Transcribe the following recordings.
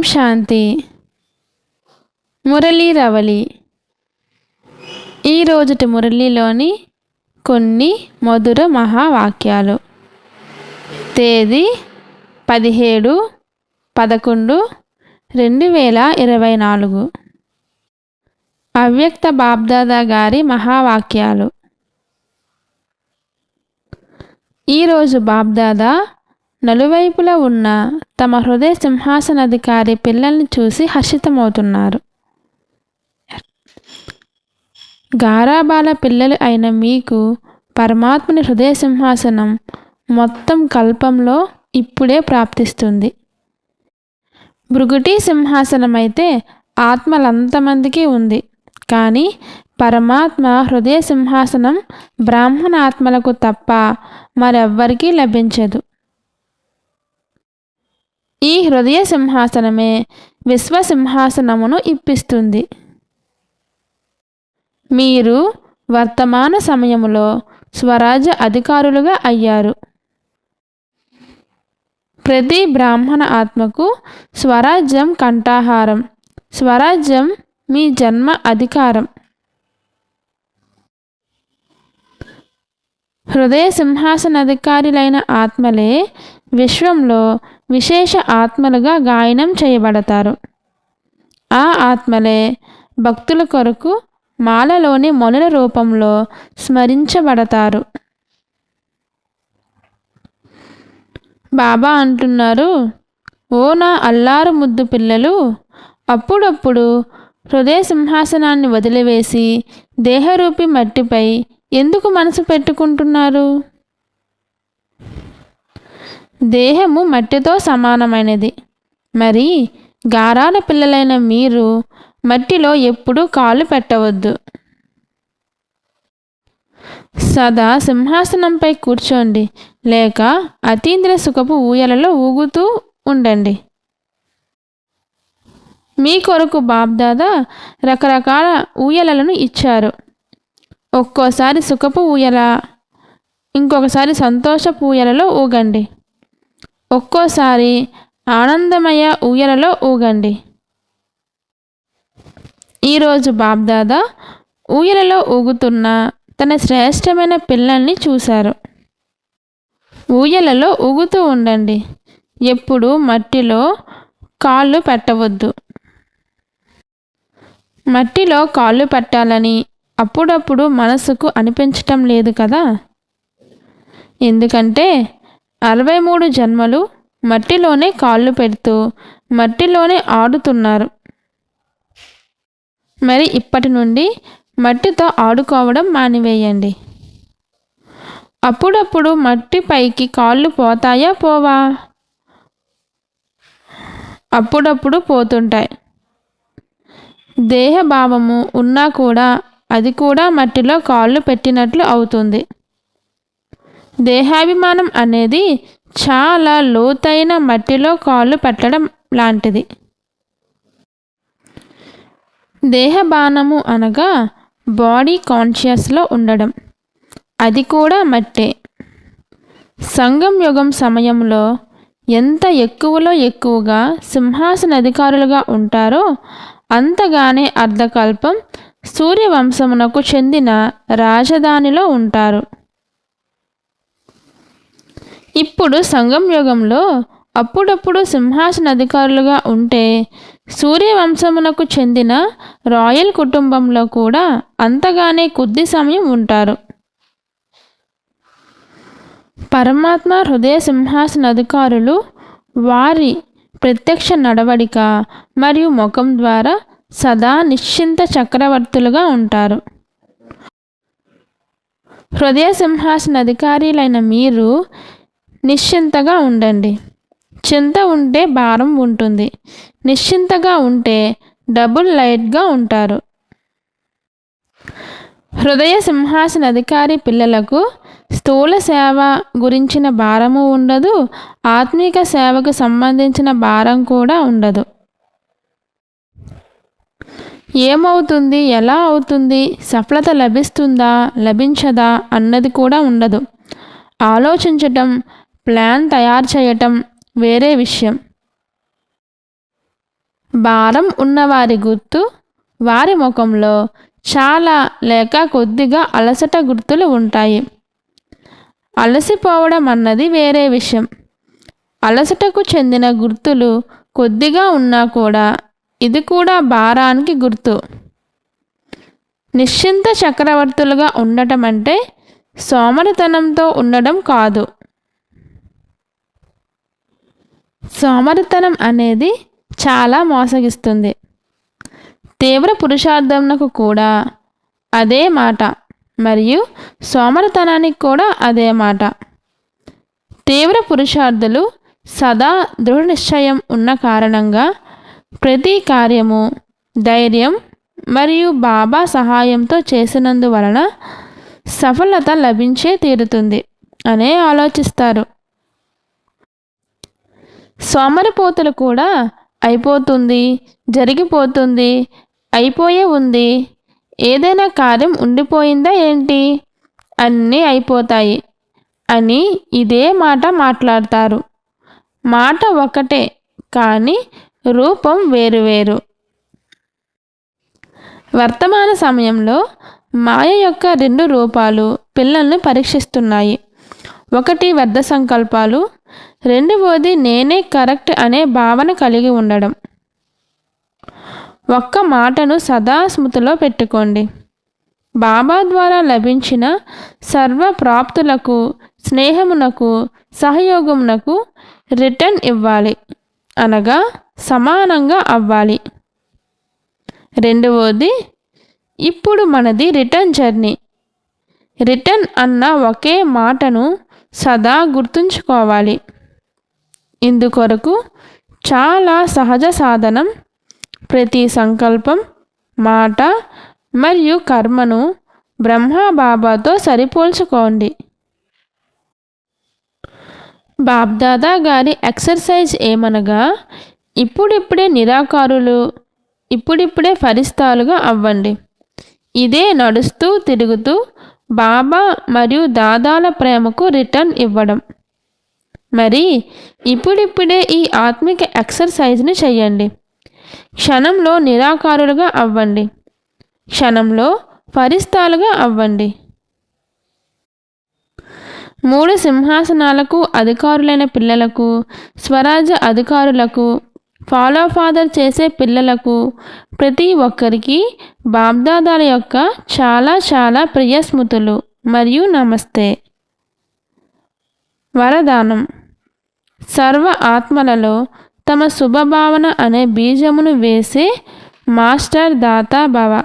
ఓం శాంతి. మురళీ రవళి. ఈ రోజుటి మురళీలోని కొన్ని మధుర మహావాక్యాలు. తేదీ పదిహేడు పదకొండు రెండు వేల ఇరవై నాలుగు. అవ్యక్త బాబ్దాదా గారి మహావాక్యాలు. ఈరోజు బాబ్దాదా నలువైపులా ఉన్న తమ హృదయ సింహాసనాధికారి పిల్లల్ని చూసి హర్షితమవుతున్నారు. గారాబాల పిల్లలు అయిన మీకు పరమాత్మని హృదయ సింహాసనం మొత్తం కల్పంలో ఇప్పుడే ప్రాప్తిస్తుంది. భృగుటి సింహాసనం అయితే ఆత్మలంతమందికి ఉంది. కానీ పరమాత్మ హృదయ సింహాసనం బ్రాహ్మణ ఆత్మలకు తప్ప మరెవ్వరికీ లభించదు. ఈ హృదయ సింహాసనమే విశ్వసింహాసనమును ఇప్పిస్తుంది. మీరు వర్తమాన సమయంలో స్వరాజ్య అధికారులుగా అయ్యారు. ప్రతి బ్రాహ్మణ ఆత్మకు స్వరాజ్యం కంఠాహారం స్వరాజ్యం మీ జన్మ అధికారం. హృదయ సింహాసనాధికారులైన ఆత్మలే విశ్వంలో విశేష ఆత్మలుగా గాయనం చేయబడతారు. ఆ ఆత్మలే భక్తుల కొరకు మాలలోని మొనల రూపంలో స్మరించబడతారు. బాబా అంటున్నారు ఓ నా అల్లారు ముద్దు పిల్లలు అప్పుడప్పుడు హృదయ సింహాసనాన్ని వదిలివేసి దేహరూపి మట్టిపై ఎందుకు మనసు పెట్టుకుంటున్నారు? దేహము మట్టితో సమానమైనది. మరి గారాల పిల్లలైన మీరు మట్టిలో ఎప్పుడూ కాలు పెట్టవద్దు. సదా సింహాసనంపై కూర్చోండి. లేక అతీంద్ర సుఖపు ఊయలలో ఊగుతూ ఉండండి. మీ కొరకు బాబ్దాదా రకరకాల ఊయలలను ఇచ్చారు. ఒక్కోసారి సుఖపు ఊయల ఇంకొకసారి సంతోషపు ఊయలలో ఊగండి. ఒక్కోసారి ఆనందమయ ఊయలలో ఊగండి. ఈరోజు బాబ్దాదా ఊయలలో ఊగుతున్న తన శ్రేష్టమైన పిల్లల్ని చూశారు. ఊయలలో ఊగుతూ ఉండండి. ఎప్పుడు మట్టిలో కాళ్ళు పెట్టవద్దు. మట్టిలో కాళ్ళు పెట్టాలని అప్పుడప్పుడు మనసుకు అనిపించటం లేదు కదా? ఎందుకంటే అరవై మూడు జన్మలు మట్టిలోనే కాళ్ళు పెడుతూ మట్టిలోనే ఆడుతున్నారు. మరి ఇప్పటి నుండి మట్టితో ఆడుకోవడం మానివేయండి. అప్పుడప్పుడు మట్టి పైకి కాళ్ళు పోతాయా? పోవా? అప్పుడప్పుడు పోతుంటాయి. దేహభావము ఉన్నా కూడా అది కూడా మట్టిలో కాళ్ళు పెట్టినట్లు అవుతుంది. దేహాభిమానం అనేది చాలా లోతైన మట్టిలో కాళ్ళు పెట్టడం లాంటిది. దేహబాణము అనగా బాడీ కాన్షియస్లో ఉండడం. అది కూడా మట్టే. సంగం యుగం సమయంలో ఎంత ఎక్కువలో ఎక్కువగా సింహాసన అధికారులుగా ఉంటారో అంతగానే అర్ధకల్పం సూర్యవంశమునకు చెందిన రాజధానిలో ఉంటారు. ఇప్పుడు సంగం యుగంలో అప్పుడప్పుడు సింహాసన అధికారులుగా ఉంటే సూర్యవంశమునకు చెందిన రాయల్ కుటుంబంలో కూడా అంతగానే కొద్ది సమయం ఉంటారు. పరమాత్మ హృదయ సింహాసన అధికారులు వారి ప్రత్యక్ష నడవడిక మరియు ముఖం ద్వారా సదా నిశ్చింత చక్రవర్తులుగా ఉంటారు. హృదయ సింహాసన అధికారులైన మీరు నిశ్చింతగా ఉండండి. చింత ఉంటే భారం ఉంటుంది. నిశ్చింతగా ఉంటే డబుల్ లైట్గా ఉంటారు. హృదయ సింహాసన అధికారి పిల్లలకు స్థూల సేవ గురించిన భారము ఉండదు. ఆత్మీక సేవకు సంబంధించిన భారం కూడా ఉండదు. ఏమవుతుంది? ఎలా అవుతుంది? సఫలత లభిస్తుందా? లభించదా? అన్నది కూడా ఉండదు. ఆలోచించటం ప్లాన్ తయారు చేయటం వేరే విషయం. భారం ఉన్నవారి గుర్తు వారి ముఖంలో చాలా లేక కొద్దిగా అలసట గుర్తులు ఉంటాయి. అలసిపోవడం అన్నది వేరే విషయం. అలసటకు చెందిన గుర్తులు కొద్దిగా ఉన్నా కూడా ఇది కూడా భారానికి గుర్తు. నిశ్చింత చక్రవర్తులుగా ఉండటం అంటే సోమరితనంతో ఉండడం కాదు. సోమరితనం అనేది చాలా మోసగిస్తుంది. తీవ్ర పురుషార్థంకు కూడా అదే మాట మరియు సోమరితనానికి కూడా అదే మాట. తీవ్ర పురుషార్థులు సదా దృఢ నిశ్చయం ఉన్న కారణంగా ప్రతి కార్యము ధైర్యం మరియు బాబా సహాయంతో చేసినందువలన సఫలత లభించే తీరుతుంది అనే ఆలోచిస్తారు. సోమరిపోతులు కూడా అయిపోతుంది జరిగిపోతుంది అయిపోయే ఉంది. ఏదైనా కార్యం ఉండిపోయిందా ఏంటి? అన్నీ అయిపోతాయి అని ఇదే మాట మాట్లాడతారు. మాట ఒకటే కానీ రూపం వేరువేరు వర్తమాన సమయంలో మాయ యొక్క రెండు రూపాలు పిల్లల్ని పరీక్షిస్తున్నాయి. ఒకటి వ్యర్థ సంకల్పాలు రెండవది నేనే కరెక్ట్ అనే భావన కలిగి ఉండడం. ఒక్క మాటను సదా స్మృతిలో పెట్టుకోండి. బాబా ద్వారా లభించిన సర్వ ప్రాప్తులకు స్నేహమునకు సహయోగమునకు రిటర్న్ ఇవ్వాలి. అనగా సమానంగా అవ్వాలి. రెండవది ఇప్పుడు మనది రిటర్న్ జర్నీ. రిటర్న్ అన్న ఒకే మాటను సదా గుర్తుంచుకోవాలి. ఇందుకొరకు చాలా సహజ సాధనం ప్రతి సంకల్పం మాట మరియు కర్మను బ్రహ్మబాబాతో సరిపోల్చుకోండి. బాబ్దాదా గారి ఎక్సర్సైజ్ ఏమనగా ఇప్పుడిప్పుడే నిరాకారులు ఇప్పుడిప్పుడే ఫరిస్తాలుగా అవ్వండి. ఇదే నడుస్తూ తిరుగుతూ బాబా మరియు దాదాల ప్రేమకు రిటర్న్ ఇవ్వడం. మరి ఇప్పుడిప్పుడే ఈ ఆత్మిక ఎక్సర్సైజ్ని చేయండి క్షణంలో నిరాకారులుగా అవ్వండి. క్షణంలో పరిస్థాలుగా అవ్వండి. మూడు సింహాసనాలకు అధికారులైన పిల్లలకు స్వరాజ్య అధికారులకు ఫాలో ఫాదర్ చేసే పిల్లలకు ప్రతి ఒక్కరికి బాబ్దాదాల యొక్క చాలా చాలా ప్రియ స్మృతులు మరియు నమస్తే. వరదానం. సర్వ ఆత్మలలో తమ శుభభావన అనే బీజమును వేసే మాస్టర్ దాతా భవ.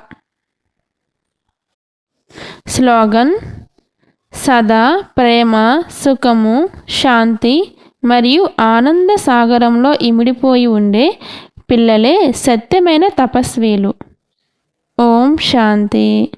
స్లోగన్ సదా ప్రేమ సుఖము శాంతి మరియు ఆనంద సాగరంలో ఇమిడిపోయి ఉండే పిల్లలే సత్యమైన తపస్వీలు. ఓం శాంతి.